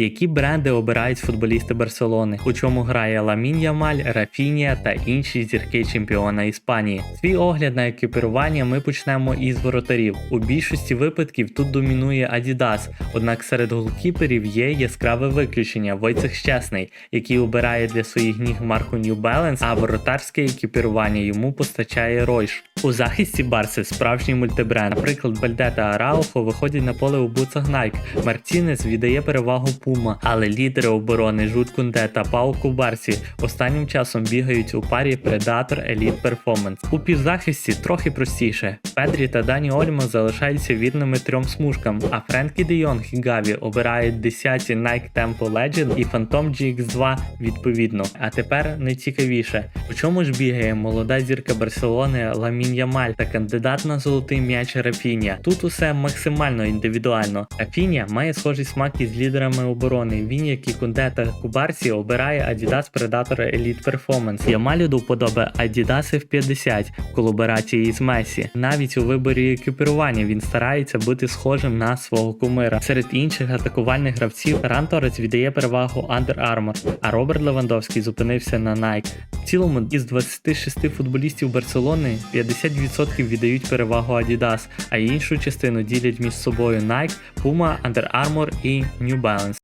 Які бренди обирають футболісти Барселони, у чому грає Ламін Ямаль, Рафінія та інші зірки чемпіона Іспанії? Свій огляд на екіпірування ми почнемо із воротарів. У більшості випадків тут домінує Adidas, однак серед голкіперів є яскраве виключення Войцех Щесний, який обирає для своїх ніг марку New Balance, а воротарське екіпірування йому постачає Ройш. У захисті Барси справжній мультибренд. Наприклад, Бальде та Араухо виходять на поле у буцах Nike. Мартінес віддає перевагу Puma, але лідери оборони Жут Кунде та Пау Кубарсі останнім часом бігають у парі Predator Elite Performance. У півзахисті трохи простіше. Педрі та Дані Ольмо залишаються вірними трьом смужкам, а Френкі Де Йонг і Гаві обирають 10 Nike Tempo Legend і Phantom GX2 відповідно. А тепер найцікавіше, у чому ж бігає молода зірка Барселони Ламін Ямаль та кандидат на золотий м'яч Рафінія. Тут усе максимально індивідуально. Рафінія має схожий смак із лідерами оборони. Він, як і Кунде та Кубарсі, обирає Adidas Predator Elite Performance. Ямалю до вподоби Adidas F50 в колаборації із Месі. Навіть у виборі екіпірування він старається бути схожим на свого кумира. Серед інших атакувальних гравців Ран Торес віддає перевагу Under Armour, а Роберт Левандовський зупинився на Nike. Цілому із 26 футболістів Барселони 50% віддають перевагу Adidas, а іншу частину ділять між собою Nike, Puma, Under Armour і New Balance.